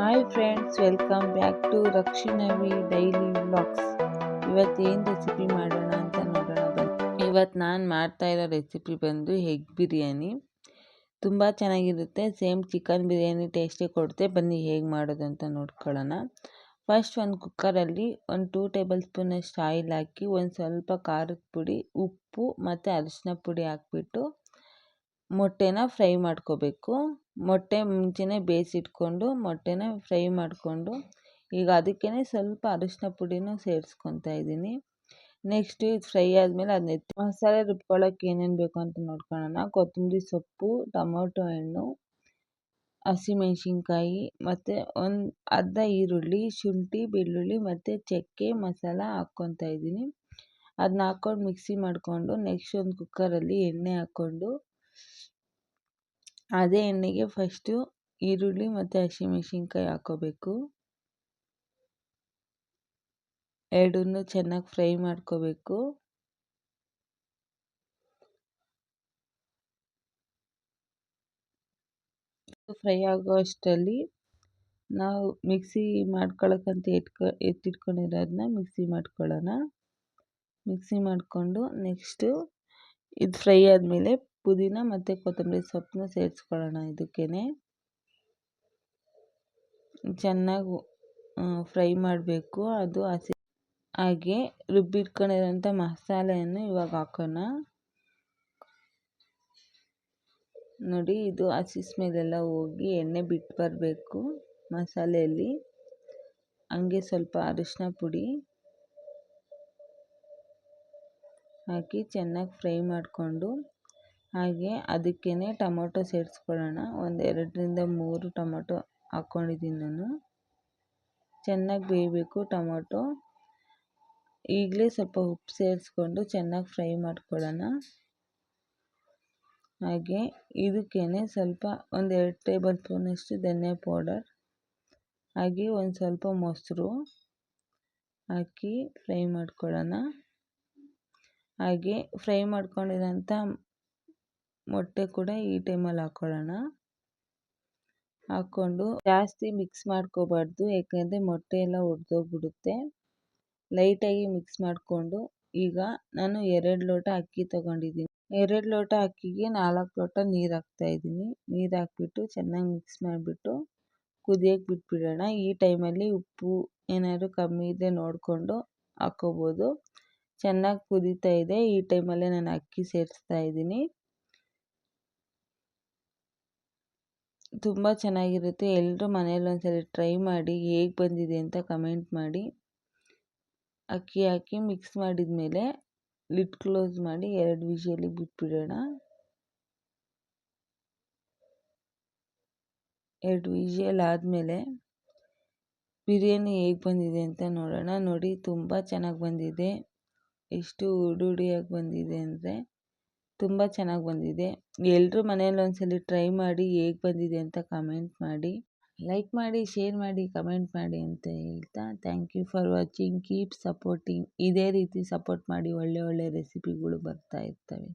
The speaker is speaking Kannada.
Hi friends welcome back to Rakshinavi daily vlogs ಇವತ್ತು ಏನು ರೆಸಿಪಿ ಮಾಡೋಣ ಅಂತ ನೋಡೋಣ ಇವತ್ತು ನಾನು ಮಾಡ್ತಾ ಇರೋ ರೆಸಿಪಿ ಬಂದು ಎಗ್ ಬಿರಿಯಾನಿ. ತುಂಬ ಚೆನ್ನಾಗಿರುತ್ತೆ. ಸೇಮ್ ಚಿಕನ್ ಬಿರಿಯಾನಿ ಟೇಸ್ಟೇ ಕೊಡುತ್ತೆ. ಬನ್ನಿ ಹೇಗೆ ಮಾಡೋದು ಅಂತ ನೋಡ್ಕೊಳ್ಳೋಣ. ಫಸ್ಟ್ ಒಂದು ಕುಕ್ಕರಲ್ಲಿ ಒಂದು ಟೂ ಟೇಬಲ್ ಸ್ಪೂನಷ್ಟು ಆಯಿಲ್ ಹಾಕಿ, ಒಂದು ಸ್ವಲ್ಪ ಖಾರದ ಪುಡಿ, ಉಪ್ಪು ಮತ್ತು ಅರಿಶಿನ ಪುಡಿ ಹಾಕ್ಬಿಟ್ಟು ಮೊಟ್ಟೆನ ಫ್ರೈ ಮಾಡ್ಕೋಬೇಕು. ಮೊಟ್ಟೆ ಮುಂಚೆನೇ ಬೇಯಿಸಿಟ್ಕೊಂಡು ಮೊಟ್ಟೆನ ಫ್ರೈ ಮಾಡಿಕೊಂಡು ಈಗ ಅದಕ್ಕೇ ಸ್ವಲ್ಪ ಅರಿಶಿನ ಪುಡಿನೂ ಸೇರಿಸ್ಕೊತಾ ಇದ್ದೀನಿ. ನೆಕ್ಸ್ಟ್ ಇದು ಫ್ರೈ ಆದಮೇಲೆ ಅದನ್ನ ಎತ್ತಿ ಮಸಾಲೆ ರುಬ್ಕೊಳ್ಳೋಕೆ ಏನೇನು ಬೇಕು ಅಂತ ನೋಡ್ಕೊಳ್ಳೋಣ ಕೊತ್ತಂಬರಿ ಸೊಪ್ಪು, ಟೊಮೊಟೊ ಹಣ್ಣು ಹಸಿಮೆಣ್ಸಿನ್ಕಾಯಿ ಮತ್ತು ಒಂದು ಅರ್ಧ ಈರುಳ್ಳಿ, ಶುಂಠಿ, ಬೆಳ್ಳುಳ್ಳಿ ಮತ್ತು ಚಕ್ಕೆ ಮಸಾಲ ಹಾಕ್ಕೊತಾ ಇದ್ದೀನಿ. ಅದನ್ನ ಹಾಕ್ಕೊಂಡು ಮಿಕ್ಸಿ ಮಾಡಿಕೊಂಡು ನೆಕ್ಸ್ಟ್ ಒಂದು ಕುಕ್ಕರಲ್ಲಿ ಎಣ್ಣೆ ಹಾಕ್ಕೊಂಡು ಅದೇ ಎಣ್ಣೆಗೆ ಫಸ್ಟು ಈರುಳ್ಳಿ ಮತ್ತು ಹಸಿಮೆಣ್ಸಿನ್ಕಾಯಿ ಹಾಕ್ಕೋಬೇಕು ಎರಡನ್ನೂ ಚೆನ್ನಾಗಿ ಫ್ರೈ ಮಾಡ್ಕೋಬೇಕು. ಫ್ರೈ ಆಗೋ ಅಷ್ಟರಲ್ಲಿ ನಾವು ಮಿಕ್ಸಿ ಮಾಡ್ಕೊಳಕ್ಕಂತ ಎತ್ಕೊ ಎತ್ತಿಟ್ಕೊಂಡಿರೋದನ್ನ ಮಿಕ್ಸಿ ಮಾಡ್ಕೊಳ್ಳೋಣ. ಮಿಕ್ಸಿ ಮಾಡಿಕೊಂಡು ನೆಕ್ಸ್ಟು ಇದು ಫ್ರೈ ಆದಮೇಲೆ ಪುದೀನ ಮತ್ತು ಕೊತ್ತಂಬರಿ ಸೊಪ್ಪನ್ನ ಸೇರಿಸ್ಕೊಳ್ಳೋಣ ಇದಕ್ಕೇ ಚೆನ್ನಾಗಿ ಫ್ರೈ ಮಾಡಬೇಕು. ಅದು ಹಸಿ ಹಾಗೆ ರುಬ್ಬಿಟ್ಕೊಂಡಿರೋಂಥ ಮಸಾಲೆಯನ್ನು ಇವಾಗ ಹಾಕೋಣ. ನೋಡಿ, ಇದು ಹಸಿ ಸ್ಮೆಲ್ಲೆಲ್ಲ ಹೋಗಿ ಎಣ್ಣೆ ಬಿಟ್ಟು ಬರಬೇಕು ಮಸಾಲೆಯಲ್ಲಿ. ಹಂಗೆ ಸ್ವಲ್ಪ ಅರಿಶಿನ ಪುಡಿ ಹಾಕಿ ಚೆನ್ನಾಗಿ ಫ್ರೈ ಮಾಡಿಕೊಂಡು ಹಾಗೆ ಅದಕ್ಕೇನೆ ಟೊಮೊಟೊ ಸೇರಿಸ್ಕೊಳ್ಳೋಣ. ಒಂದು ಎರಡರಿಂದ ಮೂರು ಟೊಮೊಟೊ ಹಾಕ್ಕೊಂಡಿದ್ದೀನಿ ನಾನು. ಚೆನ್ನಾಗಿ ಬೇಯಬೇಕು ಟೊಮೊಟೊ. ಈಗಲೇ ಸ್ವಲ್ಪ ಉಪ್ಪು ಸೇರಿಸ್ಕೊಂಡು ಚೆನ್ನಾಗಿ ಫ್ರೈ ಮಾಡ್ಕೊಳ್ಳೋಣ. ಹಾಗೆ ಇದಕ್ಕೇನೆ ಸ್ವಲ್ಪ ಒಂದು ಎರಡು ಟೇಬಲ್ ಸ್ಪೂನಷ್ಟು ಧನಿಯಾ ಪೌಡರ್. ಹಾಗೆ ಒಂದು ಸ್ವಲ್ಪ ಮೊಸರು ಹಾಕಿ ಫ್ರೈ ಮಾಡ್ಕೊಳ್ಳೋಣ. ಹಾಗೆ ಫ್ರೈ ಮಾಡ್ಕೊಂಡಿರೋಂಥ ಮೊಟ್ಟೆ ಕೂಡ ಈ ಟೈಮಲ್ಲಿ ಹಾಕ್ಕೊಳ್ಳೋಣ ಹಾಕ್ಕೊಂಡು ಜಾಸ್ತಿ ಮಿಕ್ಸ್ ಮಾಡ್ಕೋಬಾರ್ದು, ಯಾಕೆಂದರೆ ಮೊಟ್ಟೆ ಎಲ್ಲ ಒಡೆದೋಗ್ಬಿಡುತ್ತೆ. ಲೈಟಾಗಿ ಮಿಕ್ಸ್ ಮಾಡಿಕೊಂಡು, ಈಗ ನಾನು ಎರಡು ಲೋಟ ಅಕ್ಕಿ ತೊಗೊಂಡಿದ್ದೀನಿ. ಎರಡು ಲೋಟ ಅಕ್ಕಿಗೆ ನಾಲ್ಕು ಲೋಟ ನೀರು ಹಾಕ್ತಾಯಿದ್ದೀನಿ ನೀರು ಹಾಕ್ಬಿಟ್ಟು ಚೆನ್ನಾಗಿ ಮಿಕ್ಸ್ ಮಾಡಿಬಿಟ್ಟು ಕುದಿಯೋಕ್ಕೆ ಬಿಟ್ಬಿಡೋಣ. ಈ ಟೈಮಲ್ಲಿ ಉಪ್ಪು ಏನಾದರೂ ಕಮ್ಮಿ ಇದ್ದರೆ ನೋಡಿಕೊಂಡು ಹಾಕ್ಕೋಬೋದು ಚೆನ್ನಾಗಿ ಕುದೀತಾ ಇದೆ. ಈ ಟೈಮಲ್ಲೇ ನಾನು ಅಕ್ಕಿ ಸೇರಿಸ್ತಾ ಇದ್ದೀನಿ. ತುಂಬ ಚೆನ್ನಾಗಿರುತ್ತೆ. ಎಲ್ಲರೂ ಮನೇಲಿ ಒಂದ್ಸಲ ಟ್ರೈ ಮಾಡಿ ಹೇಗೆ ಬಂದಿದೆ ಅಂತ ಕಮೆಂಟ್ ಮಾಡಿ. ಅಕ್ಕಿ ಹಾಕಿ ಮಿಕ್ಸ್ ಮಾಡಿದ ಮೇಲೆ ಲಿಡ್ ಕ್ಲೋಸ್ ಮಾಡಿ ಎರಡು ವಿಷಲಿಗೆ ಬಿಟ್ಬಿಡೋಣ. ಎರಡು ವಿಷಲ್ ಆದಮೇಲೆ ಬಿರಿಯಾನಿ ಹೇಗೆ ಬಂದಿದೆ ಅಂತ ನೋಡೋಣ. ನೋಡಿ ತುಂಬ ಚೆನ್ನಾಗಿ ಬಂದಿದೆ. ಎಷ್ಟು ಉಡುಡಿಯಾಗಿ ಬಂದಿದೆ ಅಂದರೆ. ತುಂಬ ಚೆನ್ನಾಗಿ ಬಂದಿದೆ. ಎಲ್ಲರೂ ಮನೇಲಿ ಒಂದ್ಸಲ ಟ್ರೈ ಮಾಡಿ ಹೇಗೆ ಬಂದಿದೆ ಅಂತ ಕಮೆಂಟ್ ಮಾಡಿ. ಲೈಕ್ ಮಾಡಿ ಶೇರ್ ಮಾಡಿ ಕಮೆಂಟ್ ಮಾಡಿ ಅಂತ ಹೇಳ್ತಾ thank you for watching keep supporting ಇದೇ ರೀತಿ ಸಪೋರ್ಟ್ ಮಾಡಿ ಒಳ್ಳೆ ಒಳ್ಳೆ ರೆಸಿಪಿಗಳು ಬರ್ತಾ ಇರ್ತವೆ.